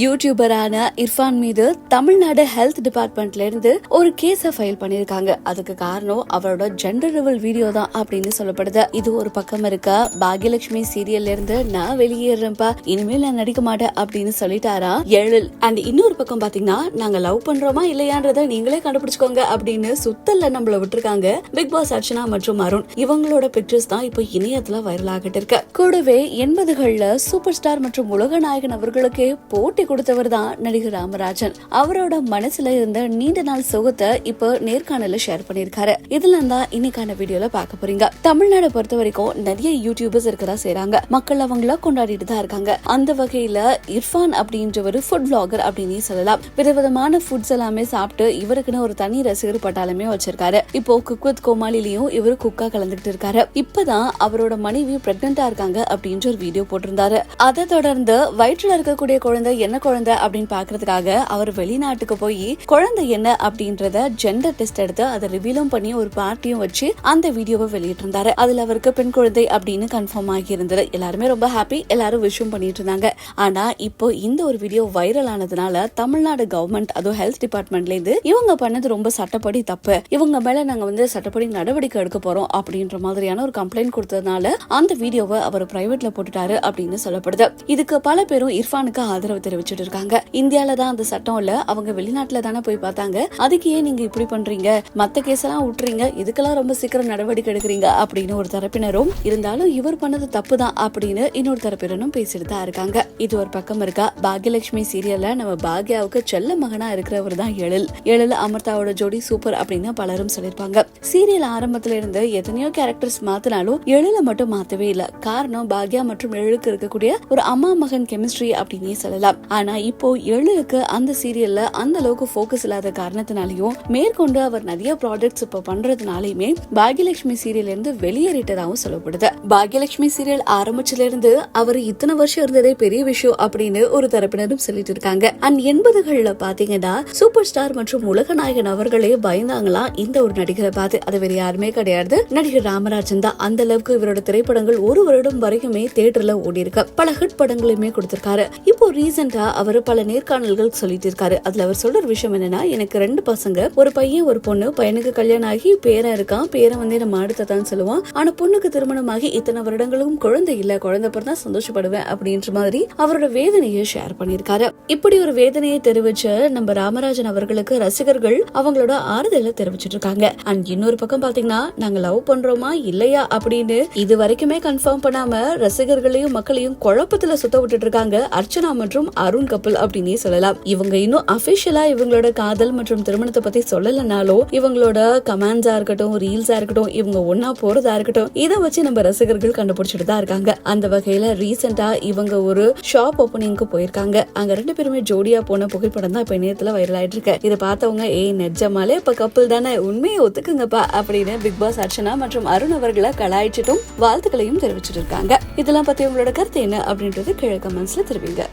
யூடியூபரான இர்ஃபான் மீது தமிழ்நாடு ஹெல்த் டிபார்ட்மெண்ட்ல இருந்து ஒரு கேஸ ஃபைல் பண்ணிருக்காங்க அதுக்கு காரணம் அவரோட ஜெண்டர் ரிவல் வீடியோ தான் அப்படின்னு சொல்லப்படுது. இது ஒரு பக்கம் இருக்க பாகியலட்சுமி சீரியல்ல இருந்து நான் வெளியேறேன்ப்பா இனிமேல் நான் நடிக்க மாட்டேன் அப்படின்னு சொல்லிட்டாரா எழில். அண்ட் இன்னொரு பக்கம் பாத்தீங்கன்னா நாங்க லவ் பண்றோமா இல்லையான்றத நீங்களே கண்டுபிடிச்சுக்கோங்க அப்படின்னு சுத்தல்ல நம்மள விட்டுருக்காங்க பிக் பாஸ் அர்ச்சனா மற்றும் அருண். இவங்களோட பிக்சர்ஸ் தான் இப்போ இணையத்துல வைரல் ஆகிட்டு இருக்கு. கூடவே எண்பதுகள்ல சூப்பர் ஸ்டார் மற்றும் உலக நாயகன் அவர்களுக்கே ஊட்டி கொடுத்தவர் தான் நடிகர் ராமராஜன். அவரோட மனசுல இருந்த நீண்ட நாள் சுகத்தை இப்போ நேர்காணல ஷேர் பண்ணிருக்காரு இதுல தான் இன்னைக்கான வீடியோல பார்க்க போறீங்க. தமிழ்நாடு பொறுத்த வரைக்கும் நிறைய யூடியூபர்ஸ் இருக்கதா செய்யறாங்க மக்கள் அவங்கள கொண்டாடிட்டு தான் இருக்காங்க. அந்த வகையில இர்ஃபான் அப்படின்றவர் ஃபுட் பிளாகர் அப்படின்னு சொல்லலாம். விதவிதமான ஃபுட்ஸ் எல்லாமே சாப்பிட்டு இவருக்குன்னு ஒரு தனி ரசிகர் பட்டாலுமே வச்சிருக்காரு. இப்போ குக் வித் கோமாளிலையும் இவர் குக்கா கலந்துகிட்டு இருக்காரு. இப்பதான் அவரோட மனைவி பிரெக்னெண்டா இருக்காங்க அப்படின்ற ஒரு வீடியோ போட்டிருந்தாரு. அதை தொடர்ந்து வயிற்றுல இருக்கக்கூடிய குழந்தை என்ன குழந்தை அப்படின்னு பாக்குறதுக்காக அவர் வெளிநாட்டுக்கு போய் குழந்தை என்ன அப்படின்றத ஜெண்டர் டெஸ்ட் எடுத்து அதை ரிவீலும் பண்ணி ஒரு பார்ட்டியும் வச்சு அந்த வீடியோவை வெளியிட்டிருந்தாரு. அதுல அவருக்கு பெண் குழந்தை அப்படின்னு கன்ஃபார்ம் ஆகி இருந்தது எல்லாருமே ரொம்ப ஹாப்பி எல்லாரும் விஷயம் பண்ணிட்டு இருந்தாங்க. ஆனா இப்போ இந்த ஒரு வீடியோ வைரல் ஆனதுனால தமிழ்நாடு கவர்மெண்ட் அதுவும் ஹெல்த் டிபார்ட்மெண்ட்ல இருந்து இவங்க பண்ணது ரொம்ப சட்டப்படி தப்பு. இவங்க மேல நாங்க வந்து சட்டப்படி நடவடிக்கை எடுக்க போறோம் அப்படின்ற மாதிரியான ஒரு கம்ப்ளைண்ட் கொடுத்ததுனால அந்த வீடியோவை அவர் பிரைவேட்ல போட்டுட்டாரு அப்படின்னு சொல்லப்படுது. இதுக்கு பல பேரும் இர்ஃபானுக்கு ஆதரவு தெரிவிச்சுட்டு இருக்காங்க இந்தியால தான் அந்த சட்டம் இல்ல அவங்க வெளிநாட்டுல தானே போய் பார்த்தாங்க. அதுக்கு ஏன் நீங்க இப்படி பண்றீங்க? மத்த கேஸ் எல்லாம் விட்டுறீங்க இதுக்கெல்லாம் ரொம்ப சீக்கிரம் நடவடிக்கை எடுக்கிறீங்க அப்படின்னு ஒரு தரப்பினரும் இருந்தாலும் இவர் பண்ணது தப்பு தான் அப்படின்னு இன்னொரு தரப்பினரும் பேசிட்டு தான் இருக்காங்க. இது ஒரு பக்கம் இருக்கா? பாக்யலட்சுமி சீரியல்ல நம்ம பாக்யாவுக்கு செல்ல மகனா இருக்கிறவர் தான் எழில். எழில் அமிர்தாவோட ஜோடி சூப்பர் அப்படின்னு பலரும் சொல்லிருப்பாங்க சீரியல் ஆரம்பத்துல இருந்து எத்தனையோ கேரக்டர்ஸ் மாத்தினாலும் எழில மட்டும் மாத்தவே இல்ல. காரணம் பாக்யா மற்றும் எழிலுக்கு இருக்கக்கூடிய ஒரு அம்மா மகன் கெமிஸ்ட்ரி அப்படின்னே சொல்லலாம். ஆனா இப்போ எழுக்கு அந்த சீரியல்ல அந்த அளவுக்கு போக்கஸ் இல்லாத காரணத்தினாலையும் மேற்கொண்டு அவர் நிறைய ப்ராடக்ட்ஸ் இப்போ பண்றதுனாலயுமே பாக்யலட்சுமி சீரியல்ல இருந்து வெளியேறிட்டதாகவும் சொல்லப்படுது. பாக்யலட்சுமி சீரியல் ஆரம்பிச்சதுல இருந்து அவர் இத்தனை வருஷம் இருந்ததே பெரிய விஷயம் அப்படின்னு ஒரு தரப்பினரும் சொல்லிட்டு இருக்காங்க. அண்ட் எண்பதுகள்ல பாத்தீங்கன்னா சூப்பர் ஸ்டார் மற்றும் உலக நாயகன் அவர்களே பயந்தாங்களாம் இந்த ஒரு நடிகரை பார்த்து. அது வேற யாருமே கிடையாது. நடிகர் ராமராஜன் தான். அந்த அளவுக்கு இவரோட திரைப்படங்கள் ஒரு வருடம் வரைக்குமே தியேட்டர்ல ஓடி இருக்கு பல ஹிட் படங்களுமே கொடுத்திருக்காரு. இப்போ ரீசன் ரீசெண்டா அவர் பல நேர்காணல்கள் சொல்லிட்டு இருக்காரு அதுல அவர் சொல்ற விஷயம் என்னன்னா எனக்கு ரெண்டு பசங்க ஒரு பையன் ஒரு பொண்ணு. பையனுக்கு கல்யாணம் ஆகி பேரன் இருக்கான். பேரன் வந்து நம்ம அடுத்ததான் சொல்லுவான். ஆனா பொண்ணுக்கு திருமணமாகி இத்தனை வருடங்களும் குழந்தை இல்ல. குழந்தை பிறந்தா சந்தோஷப்படுவேன் அப்படின்ற மாதிரி அவரோட வேதனையை ஷேர் பண்ணிருக்காரு இப்படி ஒரு வேதனையை தெரிவிச்ச நம்ம ராமராஜன் அவர்களுக்கு ரசிகர்கள் அவங்களோட ஆறுதலை தெரிவிச்சிட்டு இருக்காங்க அண்ட் இன்னொரு பக்கம் பாத்தீங்கன்னா நாங்க லவ் பண்றோமா இல்லையா அப்படின்னு இது வரைக்குமே கன்ஃபார்ம் பண்ணாம ரசிகர்களையும் மக்களையும் குழப்பத்துல சுத்த விட்டுட்டு இருக்காங்க அர்ச்சனா மற்றும் அருண் கப்பல் அப்படின்னே சொல்லலாம். இவங்க இன்னும் அபிஷியலா இவங்களோட காதல் மற்றும் திருமணத்தை பத்தி சொல்லலைனாலும் இவங்களோட கமெண்ட்ஸா இருக்கட்டும் ரீல்ஸா இருக்கட்டும் இவங்க ஒன்னா போறதா இருக்கட்டும் இதை வச்சு நம்ம ரசிகர்கள் கண்டுபிடிச்சிட்டு தான் இருக்காங்க. அந்த வகையில ரீசெண்டா இவங்க ஒரு ஷாப் ஓப்பனிங்க்கு போயிருக்காங்க. அங்க ரெண்டு பேருமே ஜோடியா போன புகைப்படம் தான் இப்ப இணையத்துல வைரல் ஆயிட்டு இருக்கு. இதை பார்த்தவங்க ஏய் நெஜமாலே இப்ப கப்பல் தானே உண்மையை ஒத்துக்குங்கப்பா அப்படின்னு பிக் பாஸ் அர்ச்சனா மற்றும் அருண் அவர்களை கலாய்ச்சிட்டும் வாழ்த்துக்களையும் தெரிவிச்சிட்டு இருக்காங்க. இதெல்லாம் பத்தி உங்களோட கருத்து என்ன அப்படின்றது கீழே கமெண்ட்ஸ்ல தெரிவிங்க.